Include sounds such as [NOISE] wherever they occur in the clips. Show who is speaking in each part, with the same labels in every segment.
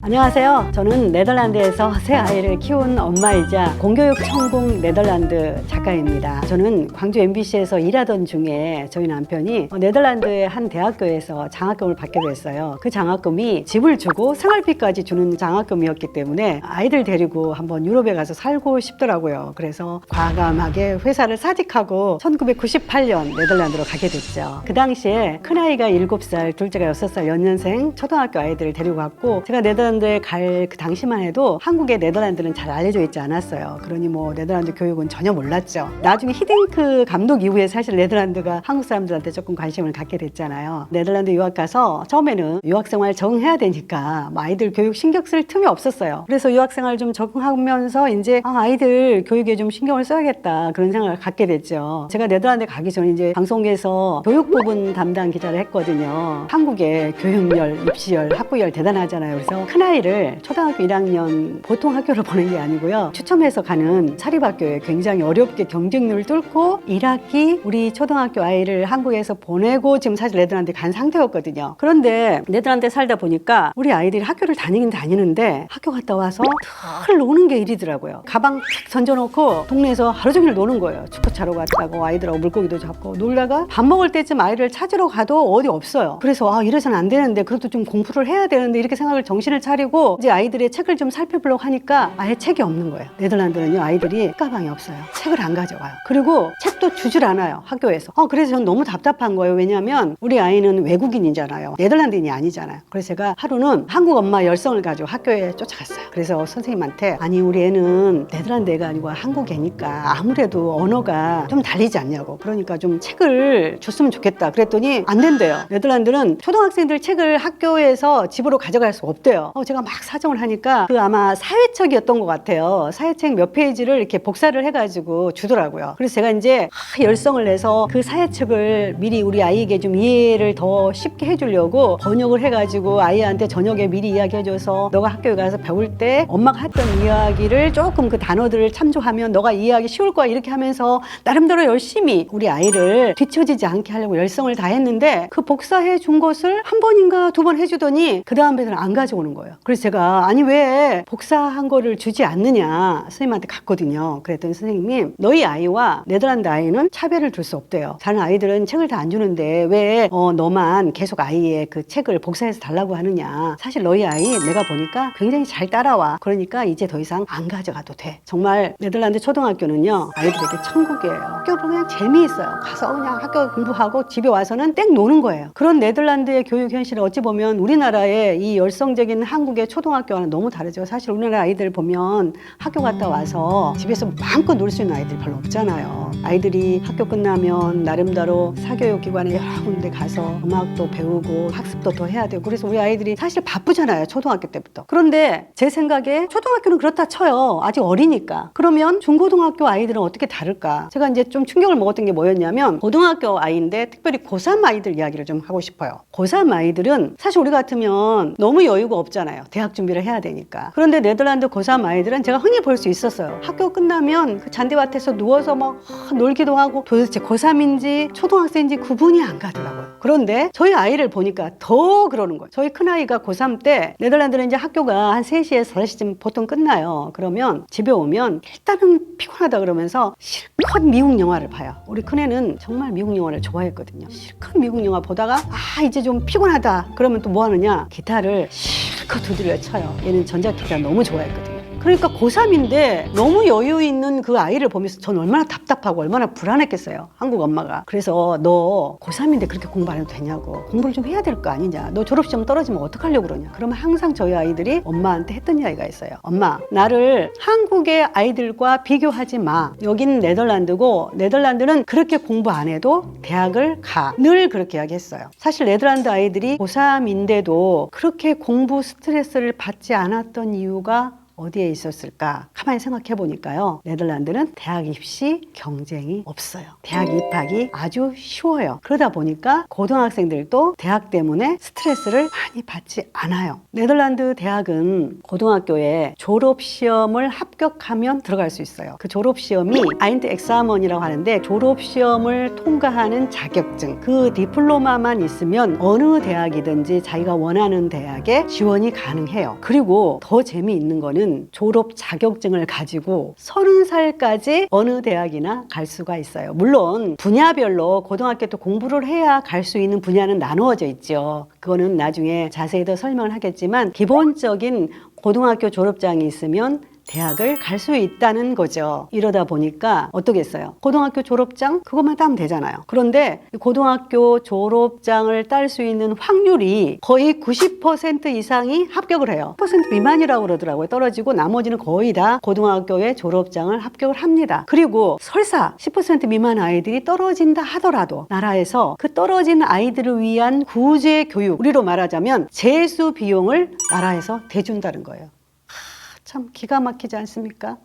Speaker 1: 안녕하세요. 저는 네덜란드에서 새 아이를 키운 엄마이자 공교육 천국 네덜란드 작가입니다. 저는 광주 MBC에서 일하던 중에 저희 남편이 네덜란드의 한 대학교에서 장학금을 받게 됐어요. 그 장학금이 집을 주고 생활비까지 주는 장학금이었기 때문에 아이들 데리고 한번 유럽에 가서 살고 싶더라고요. 그래서 과감하게 회사를 사직하고 1998년 네덜란드로 가게 됐죠. 그 당시에 큰아이가 7살, 둘째가 6살 연년생 초등학교 아이들을 데리고 갔고 제가 네덜란드 에 갈 그 당시만 해도 한국의 네덜란드는 잘 알려져 있지 않았어요. 그러니 뭐 네덜란드 교육은 전혀 몰랐죠. 나중에 히딩크 감독 이후에 사실 네덜란드가 한국 사람들한테 조금 관심을 갖게 됐잖아요. 네덜란드 유학 가서 처음에는 유학 생활 적응해야 되니까 뭐 아이들 교육 신경 쓸 틈이 없었어요. 그래서 유학 생활 좀 적응하면서 이제 아, 아이들 교육에 좀 신경을 써야겠다 그런 생각을 갖게 됐죠. 제가 네덜란드 가기 전에 이제 방송국에서 교육 부분 담당 기자를 했거든요. 한국의 교육열, 입시열, 학부열 대단하잖아요. 그래서 큰 아이를 초등학교 1학년 보통 학교를 보낸 게 아니고요. 추첨해서 가는 사립학교에 굉장히 어렵게 경쟁률을 뚫고 1학기 우리 초등학교 아이를 한국에서 보내고 지금 사실 네덜란드에 간 상태였거든요. 그런데 네덜란드에 살다 보니까 우리 아이들이 학교를 다니긴 다니는데 학교 갔다 와서 늘 노는 게 일이더라고요. 가방 탁 던져놓고 동네에서 하루 종일 노는 거예요. 축구 차러 갔다고 아이들하고 물고기도 잡고 놀다가 밥 먹을 때쯤 아이를 찾으러 가도 어디 없어요. 그래서 아 이래서는 안 되는데 그래도 좀 공부를 해야 되는데 이렇게 생각을 정신을 차리고 이제 아이들의 책을 좀 살펴보려고 하니까 아예 책이 없는 거예요. 네덜란드는요 아이들이 가방이 없어요. 책을 안 가져가요. 그리고 책도 주질 않아요 학교에서. 어 그래서 전 너무 답답한 거예요. 왜냐하면 우리 아이는 외국인이잖아요. 네덜란드인이 아니잖아요. 그래서 제가 하루는 한국 엄마 열성을 가지고 학교에 쫓아갔어요. 그래서 선생님한테 아니 우리 애는 네덜란드 애가 아니고 한국 애니까 아무래도 언어가 좀 달리지 않냐고. 그러니까 좀 책을 줬으면 좋겠다. 그랬더니 안 된대요. 네덜란드는 초등학생들 책을 학교에서 집으로 가져갈 수 없대요. 어, 제가 막 사정을 하니까 그 아마 사회책이었던 것 같아요. 사회책 몇 페이지를 이렇게 복사를 해가지고 주더라고요. 그래서 제가 이제 아, 열성을 내서 그 사회책을 미리 우리 아이에게 좀 이해를 더 쉽게 해주려고 번역을 해가지고 아이한테 저녁에 미리 이야기해줘서 너가 학교에 가서 배울 때 엄마가 했던 이야기를 조금 그 단어들을 참조하면 너가 이해하기 쉬울 거야 이렇게 하면서 나름대로 열심히 우리 아이를 뒤처지지 않게 하려고 열성을 다했는데 그 복사해 준 것을 한 번인가 두 번 해주더니 그 다음 배는 안 가져오는 거예요. 그래서 제가 아니 왜 복사한 거를 주지 않느냐 선생님한테 갔거든요. 그랬더니 선생님이 너희 아이와 네덜란드 아이는 차별을 둘수 없대요. 다른 아이들은 책을 다 안 주는데 왜 어, 너만 계속 아이의 그 책을 복사해서 달라고 하느냐. 사실 너희 아이 내가 보니까 굉장히 잘 따라와. 그러니까 이제 더 이상 안 가져가도 돼. 정말 네덜란드 초등학교는요 아이들에게 천국이에요. 학교는 그냥 재미있어요. 가서 그냥 학교 공부하고 집에 와서는 땡 노는 거예요. 그런 네덜란드의 교육 현실을 어찌 보면 우리나라의 이 열성적인 한국의 초등학교와는 너무 다르죠. 사실 우리나라 아이들 보면 학교 갔다 와서 집에서 마음껏 놀 수 있는 아이들이 별로 없잖아요. 아이들이 학교 끝나면 나름대로 사교육 기관에 여러 군데 가서 음악도 배우고 학습도 더 해야 되고 그래서 우리 아이들이 사실 바쁘잖아요. 초등학교 때부터. 그런데 제 생각에 초등학교는 그렇다 쳐요. 아직 어리니까. 그러면 중고등학교 아이들은 어떻게 다를까? 제가 이제 좀 충격을 먹었던 게 뭐였냐면 고등학교 아이인데 특별히 고3 아이들 이야기를 좀 하고 싶어요. 고3 아이들은 사실 우리 같으면 너무 여유가 없잖아요. 대학 준비를 해야 되니까. 그런데 네덜란드 고3 아이들은 제가 흔히 볼 수 있었어요. 학교 끝나면 그 잔디밭에서 누워서 막 아, 놀기도 하고 도대체 고3인지 초등학생인지 구분이 안 가더라고요. 그런데 저희 아이를 보니까 더 그러는 거예요. 저희 큰아이가 고3 때 네덜란드는 이제 학교가 한 3시에서 5시쯤 보통 끝나요. 그러면 집에 오면 일단은 피곤하다 그러면서 실컷 미국 영화를 봐요. 우리 큰애는 정말 미국 영화를 좋아했거든요. 실컷 미국 영화 보다가 아 이제 좀 피곤하다 그러면 또 뭐 하느냐 기타를 실컷 두드려 쳐요. 얘는 전자기타 너무 좋아했거든요. 그러니까 고3인데 너무 여유 있는 그 아이를 보면서 전 얼마나 답답하고 얼마나 불안했겠어요. 한국 엄마가. 그래서 너 고3인데 그렇게 공부 안 해도 되냐고. 공부를 좀 해야 될 거 아니냐. 너 졸업시험 떨어지면 어떡하려고 그러냐. 그러면 항상 저희 아이들이 엄마한테 했던 이야기가 있어요. 엄마, 나를 한국의 아이들과 비교하지 마. 여기는 네덜란드고 네덜란드는 그렇게 공부 안 해도 대학을 가. 늘 그렇게 이야기했어요. 사실 네덜란드 아이들이 고3인데도 그렇게 공부 스트레스를 받지 않았던 이유가 어디에 있었을까? 가만히 생각해 보니까요. 네덜란드는 대학 입시 경쟁이 없어요. 대학 입학이 아주 쉬워요. 그러다 보니까 고등학생들도 대학 때문에 스트레스를 많이 받지 않아요. 네덜란드 대학은 고등학교에 졸업 시험을 합격하면 들어갈 수 있어요. 그 졸업 시험이 아인드 엑사먼이라고 하는데 졸업 시험을 통과하는 자격증 그 디플로마만 있으면 어느 대학이든지 자기가 원하는 대학에 지원이 가능해요. 그리고 더 재미있는 거는 졸업 자격증을 가지고 서른 살까지 어느 대학이나 갈 수가 있어요. 물론 분야별로 고등학교 때 공부를 해야 갈 수 있는 분야는 나누어져 있죠. 그거는 나중에 자세히 더 설명을 하겠지만 기본적인 고등학교 졸업장이 있으면 대학을 갈 수 있다는 거죠. 이러다 보니까 어떻겠어요? 고등학교 졸업장 그것만 따면 되잖아요. 그런데 이 고등학교 졸업장을 딸 수 있는 확률이 거의 90% 이상이 합격을 해요. 10% 미만이라고 그러더라고요. 떨어지고 나머지는 거의 다 고등학교의 졸업장을 합격을 합니다. 그리고 설사 10% 미만 아이들이 떨어진다 하더라도 나라에서 그 떨어진 아이들을 위한 구제 교육, 우리로 말하자면 재수 비용을 나라에서 대준다는 거예요. 참 기가 막히지 않습니까?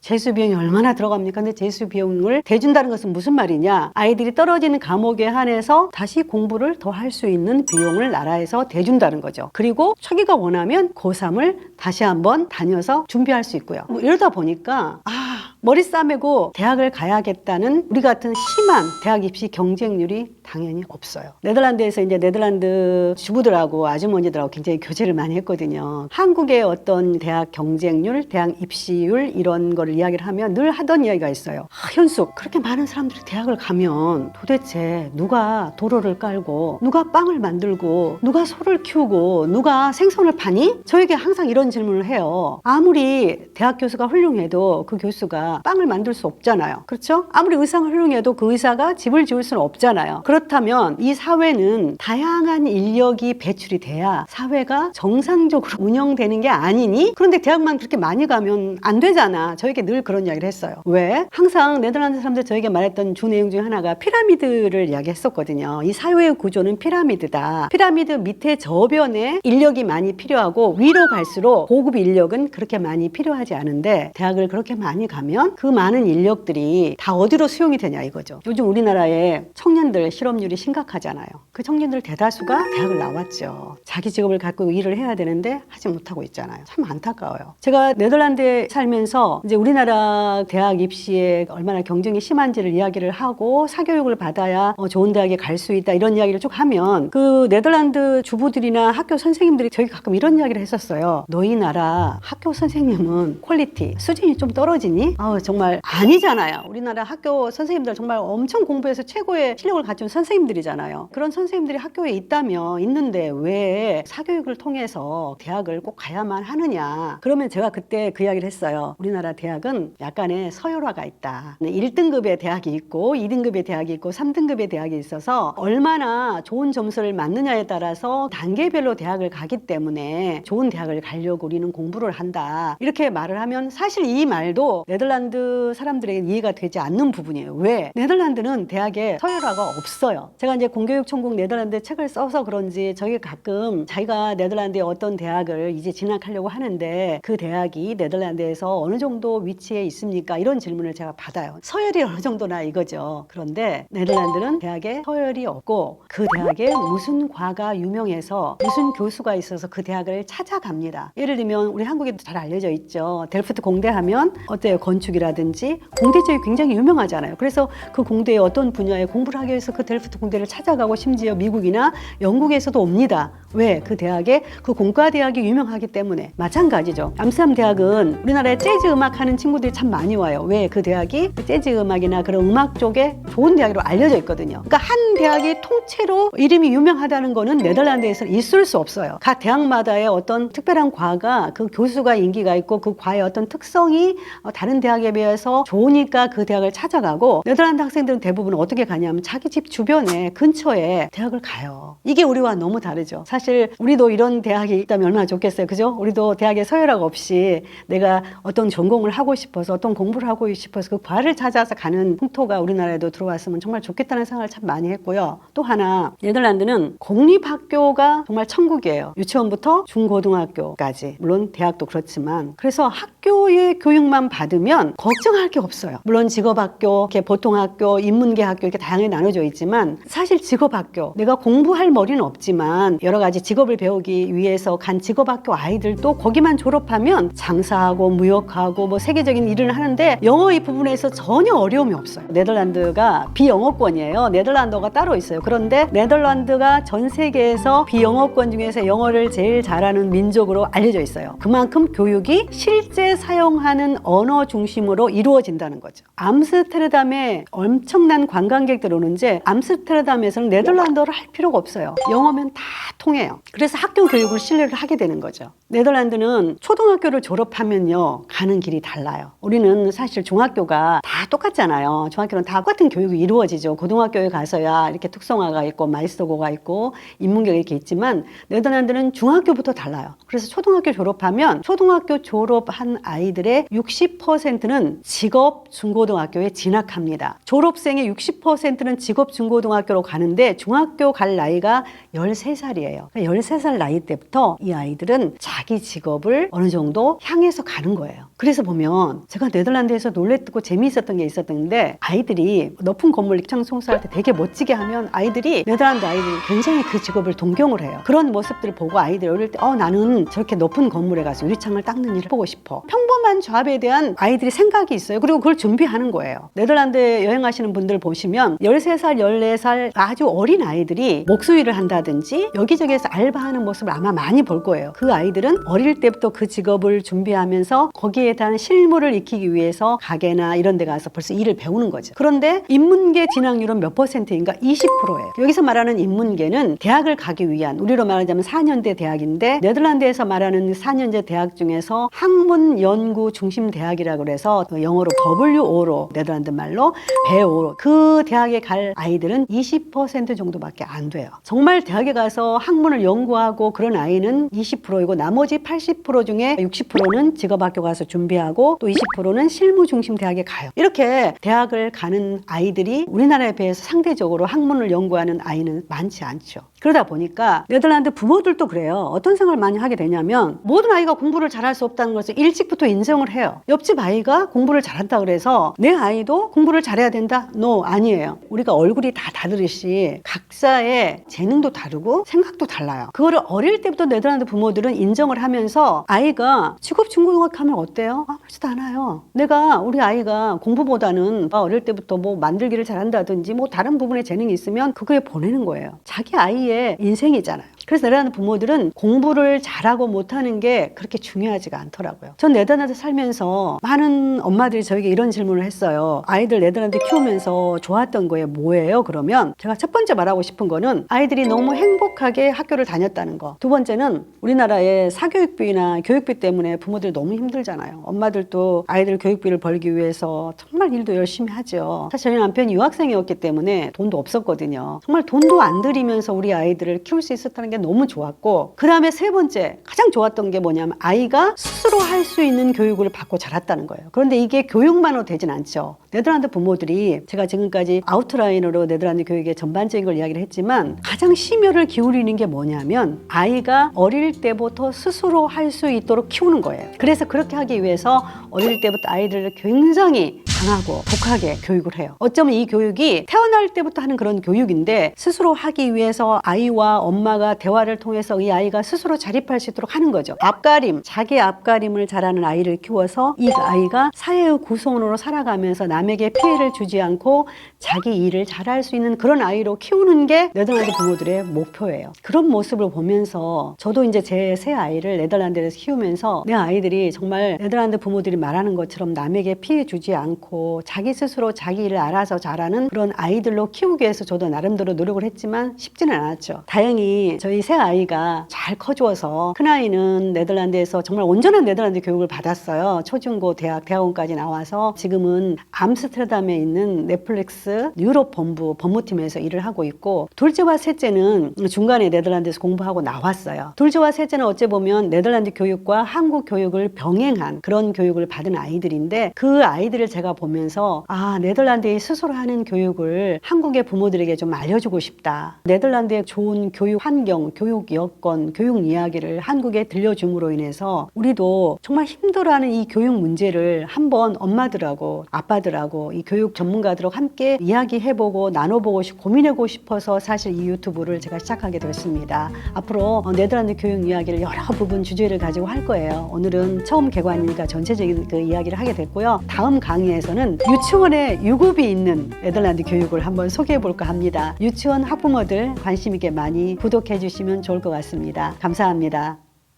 Speaker 1: 재수 비용이 얼마나 들어갑니까? 근데 재수 비용을 대준다는 것은 무슨 말이냐? 아이들이 떨어지는 과목에 한해서 다시 공부를 더 할 수 있는 비용을 나라에서 대준다는 거죠. 그리고 자기가 원하면 고3을 다시 한번 다녀서 준비할 수 있고요. 뭐 이러다 보니까 아 머리 싸매고 대학을 가야겠다는 우리 같은 심한 대학 입시 경쟁률이 당연히 없어요. 네덜란드에서 이제 네덜란드 주부들하고 아주머니들하고 굉장히 교제를 많이 했거든요. 한국의 어떤 대학 경쟁률, 대학 입시율 이런 거를 이야기를 하면 늘 하던 이야기가 있어요. 아, 현숙, 그렇게 많은 사람들이 대학을 가면 도대체 누가 도로를 깔고 누가 빵을 만들고 누가 소를 키우고 누가 생선을 파니? 저에게 항상 이런 질문을 해요. 아무리 대학 교수가 훌륭해도 그 교수가 빵을 만들 수 없잖아요. 그렇죠? 아무리 의사가 훌륭해도 그 의사가 집을 지을 수는 없잖아요. 그렇다면 이 사회는 다양한 인력이 배출이 돼야 사회가 정상적으로 운영되는 게 아니니? 그런데 대학만 그렇게 많이 가면 안 되잖아. 저에게 늘 그런 이야기를 했어요. 왜? 항상 네덜란드 사람들 저에게 말했던 주 내용 중에 하나가 피라미드를 이야기했었거든요. 이 사회의 구조는 피라미드다. 피라미드 밑에 저변에 인력이 많이 필요하고 위로 갈수록 고급 인력은 그렇게 많이 필요하지 않은데 대학을 그렇게 많이 가면 그 많은 인력들이 다 어디로 수용이 되냐 이거죠. 요즘 우리나라의 청년들 실업률이 심각하잖아요. 그 청년들 대다수가 대학을 나왔죠. 자기 직업을 갖고 일을 해야 되는데 하지 못하고 있잖아요. 참 안타까워요. 제가 네덜란드에 살면서 이제 우리나라 대학 입시에 얼마나 경쟁이 심한지를 이야기를 하고 사교육을 받아야 어, 좋은 대학에 갈 수 있다 이런 이야기를 쭉 하면 그 네덜란드 주부들이나 학교 선생님들이 저희 가끔 이런 이야기를 했었어요. 너희 나라 학교 선생님은 퀄리티 수준이 좀 떨어지니? 아 정말 아니잖아요. 우리나라 학교 선생님들 정말 엄청 공부해서 최고의 실력을 갖춘 선생님들이잖아요. 그런 선생님들이 학교에 있다면 있는데 왜 사교육을 통해서 대학을 꼭 가야만 하느냐? 그러면 제가 그때 그 이야기를 했어요. 우리나라 대학은 약간의 서열화가 있다. 1등급의 대학이 있고 2등급의 대학이 있고 3등급의 대학이 있어서 얼마나 좋은 점수를 맞느냐에 따라서 단계별로 대학을 가기 때문에 좋은 대학을 가려고 우리는 공부를 한다. 이렇게 말을 하면 사실 이 말도 네덜란드 사람들에게 이해가 되지 않는 부분이에요. 왜? 네덜란드는 대학에 서열화가 없어요. 제가 이제 공교육 천국 네덜란드 책을 써서 그런지 저희 가끔 자기가 네덜란드의 어떤 대학을 이제 진학하려고 하는데 그 대학이 네덜란드에서 어느 정도 위치에 있습니까? 이런 질문을 제가 받아요. 서열이 [LAUGHS] 어느 정도나 이거죠. 그런데 네덜란드는 대학에 서열이 없고 그 대학에 무슨 과가 유명해서 무슨 교수가 있어서 그 대학을 찾아갑니다. 예를 들면 우리 한국에도 잘 알려져 있죠. 델프트 공대 하면 어때요? 건축 이라든지 공대 지역이 굉장히 유명하잖아요. 그래서 그 공대의 어떤 분야에 공부를 하기 위해서 그 델프트 공대를 찾아가고 심지어 미국이나 영국에서도 옵니다. 왜? 그 대학에 그 공과 대학이 유명하기 때문에 마찬가지죠. 암스테르담 대학은 우리나라에 재즈 음악 하는 친구들이 참 많이 와요. 왜? 그 대학이 그 재즈 음악이나 그런 음악 쪽에 좋은 대학으로 알려져 있거든요. 그러니까 한 대학이 통째로 이름이 유명하다는 거는 네덜란드에서 있을 수 없어요. 각 대학마다의 어떤 특별한 과가 그 교수가 인기가 있고 그 과의 어떤 특성이 어, 다른 대학 대학에 비해서 좋으니까 그 대학을 찾아가고 네덜란드 학생들은 대부분 어떻게 가냐면 자기 집 주변에 근처에 대학을 가요. 이게 우리와 너무 다르죠. 사실 우리도 이런 대학이 있다면 얼마나 좋겠어요. 그죠? 우리도 대학에 서열학 없이 내가 어떤 전공을 하고 싶어서 어떤 공부를 하고 싶어서 그 과를 찾아서 가는 풍토가 우리나라에도 들어왔으면 정말 좋겠다는 생각을 참 많이 했고요. 또 하나 네덜란드는 공립학교가 정말 천국이에요. 유치원부터 중고등학교까지 물론 대학도 그렇지만 그래서 학교의 교육만 받으면 걱정할 게 없어요. 물론 직업학교, 이렇게 보통학교, 인문계 학교 이렇게 다양하게 나눠져 있지만 사실 직업학교 내가 공부할 머리는 없지만 여러 가지 직업을 배우기 위해서 간 직업학교 아이들도 거기만 졸업하면 장사하고 무역하고 뭐 세계적인 일을 하는데 영어 이 부분에서 전혀 어려움이 없어요. 네덜란드가 비영어권이에요. 네덜란드가 따로 있어요. 그런데 네덜란드가 전 세계에서 비영어권 중에서 영어를 제일 잘하는 민족으로 알려져 있어요. 그만큼 교육이 실제 사용하는 언어 중심 으로 이루어진다는 거죠. 암스테르담에 엄청난 관광객들 오는데 암스테르담에서는 네덜란드어를 할 필요가 없어요. 영어면 다 통해요. 그래서 학교 교육을 신뢰를 하게 되는 거죠. 네덜란드는 초등학교를 졸업하면요 가는 길이 달라요. 우리는 사실 중학교가 다 똑같잖아요. 중학교는 다 똑같은 교육이 이루어지죠. 고등학교에 가서야 이렇게 특성화가 있고 마이스터고가 있고 인문계가 이렇게 있지만 네덜란드는 중학교부터 달라요. 그래서 초등학교 졸업하면 초등학교 졸업한 아이들의 60%는 직업 중고등학교에 진학합니다. 졸업생의 60%는 직업 중고등학교로 가는데 중학교 갈 나이가 13살이에요. 13살 나이 때부터 이 아이들은 자기 직업을 어느 정도 향해서 가는 거예요. 그래서 보면 제가 네덜란드에서 놀랬고 재미있었던 게 있었는데 아이들이 높은 건물 입창 송수할 때 되게 멋지게 하면 아이들이 네덜란드 아이들이 굉장히 그 직업을 동경을 해요. 그런 모습들을 보고 아이들이 어릴 때 어, 나는 저렇게 높은 건물에 가서 유리창을 닦는 일을 보고 싶어. 평범한 조합에 대한 아이들이 생각이 있어요. 그리고 그걸 준비하는 거예요. 네덜란드 여행하시는 분들 보시면 13살, 14살 아주 어린 아이들이 목수일을 한다든지 여기저기에서 알바하는 모습을 아마 많이 볼 거예요. 그 아이들은 어릴 때부터 그 직업을 준비하면서 거기에 대한 실무를 익히기 위해서 가게나 이런 데 가서 벌써 일을 배우는 거죠. 그런데 인문계 진학률은 몇 퍼센트인가? 20%예요. 여기서 말하는 인문계는 대학을 가기 위한 우리로 말하자면 4년제 대학인데 네덜란드에서 말하는 4년제 대학 중에서 학문 연구 중심 대학이라고 그래서 그 영어로 WO로 네덜란드 말로 배오로 그 대학에 갈 아이들은 20% 정도밖에 안 돼요. 정말 대학에 가서 학문을 연구하고 그런 아이는 20%이고 나머지 80% 중에 60%는 직업학교 가서 준비하고 또 20%는 실무 중심 대학에 가요. 이렇게 대학을 가는 아이들이 우리나라에 비해서 상대적으로 학문을 연구하는 아이는 많지 않죠. 그러다 보니까 네덜란드 부모들도 그래요. 어떤 생각을 많이 하게 되냐면 모든 아이가 공부를 잘할 수 없다는 것을 일찍부터 인정을 해요. 옆집 아이가 공부를 잘한다 그래서 내 아이도 공부를 잘해야 된다? 노, 아니에요. 우리가 얼굴이 다 다르듯이 각자의 재능도 다르고 생각도 달라요. 그거를 어릴 때부터 네덜란드 부모들은 인정을 하면서 아이가 직업 중고등학교 하면 어때요? 아, 그렇지도 않아요. 내가 우리 아이가 공부보다는 어릴 때부터 뭐 만들기를 잘한다든지 뭐 다른 부분에 재능이 있으면 그거에 보내는 거예요. 자기 아이의 인생이잖아요. 그래서 네덜란드 부모들은 공부를 잘하고 못하는 게 그렇게 중요하지가 않더라고요. 전 네덜란드 살면서 많은 엄마들이 저에게 이런 질문을 했어요. 아이들 네덜란드 키우면서 좋았던 거에 뭐예요? 그러면 제가 첫 번째 말하고 싶은 거는 아이들이 너무 행복하게 학교를 다녔다는 거. 두 번째는 우리나라의 사교육비나 교육비 때문에 부모들이 너무 힘들잖아요. 엄마들도 아이들 교육비를 벌기 위해서 정말 일도 열심히 하죠. 사실 저희 남편이 유학생이었기 때문에 돈도 없었거든요. 정말 돈도 안 들이면서 우리 아이들을 키울 수 있었다는 게 너무 좋았고 그 다음에 세 번째 가장 좋았던 게 뭐냐면 아이가 스스로 할 수 있는 교육을 받고 자랐다는 거예요. 그런데 이게 교육만으로 되진 않죠. 네덜란드 부모들이 제가 지금까지 아웃라인으로 네덜란드 교육의 전반적인 걸 이야기를 했지만 가장 심혈을 기울이는 게 뭐냐면 아이가 어릴 때부터 스스로 할 수 있도록 키우는 거예요. 그래서 그렇게 하기 위해서 어릴 때부터 아이들을 굉장히 강하고 독하게 교육을 해요. 어쩌면 이 교육이 태어날 때부터 하는 그런 교육인데 스스로 하기 위해서 아이와 엄마가 대화를 통해서 이 아이가 스스로 자립할 수 있도록 하는 거죠. 앞가림, 자기 앞가림을 잘하는 아이를 키워서 이 아이가 사회의 구성원으로 살아가면서 남에게 피해를 주지 않고 자기 일을 잘할 수 있는 그런 아이로 키우는 게 네덜란드 부모들의 목표예요. 그런 모습을 보면서 저도 이제 제 새 아이를 네덜란드에서 키우면서 내 아이들이 정말 네덜란드 부모들이 말하는 것처럼 남에게 피해 주지 않고 않고 자기 스스로 자기 일을 알아서 잘하는 그런 아이들로 키우기 위해서 저도 나름대로 노력을 했지만 쉽지는 않았죠. 다행히 저희 새 아이가 잘 커주어서 큰 아이는 네덜란드에서 정말 온전한 네덜란드 교육을 받았어요. 초중고 대학 대학원까지 나와서 지금은 암스테르담에 있는 넷플릭스 유럽 본부 법무팀에서 일을 하고 있고 둘째와 셋째는 중간에 네덜란드에서 공부하고 나왔어요. 둘째와 셋째는 어째 보면 네덜란드 교육과 한국 교육을 병행한 그런 교육을 받은 아이들인데 그 아이들을 제가 보면서 아 네덜란드에 스스로 하는 교육을 한국의 부모들에게 좀 알려주고 싶다. 네덜란드의 좋은 교육 환경, 교육 여건, 교육 이야기를 한국에 들려줌으로 인해서 우리도 정말 힘들어하는 이 교육 문제를 한번 엄마들하고 아빠들하고 이 교육 전문가들하고 함께 이야기해보고 나눠보고 싶, 고민해보고 싶어서 사실 이 유튜브를 제가 시작하게 되었습니다. 앞으로 어, 네덜란드 교육 이야기를 여러 부분 주제를 가지고 할 거예요. 오늘은 처음 개관이니까 전체적인 그 이야기를 하게 됐고요. 다음 강의 에서는 유치원에 유급이 있는 네덜란드 교육을 한번 소개해 볼까 합니다. 유치원 학부모들 관심 있게 많이 구독해 주시면 좋을 것 같습니다. 감사합니다.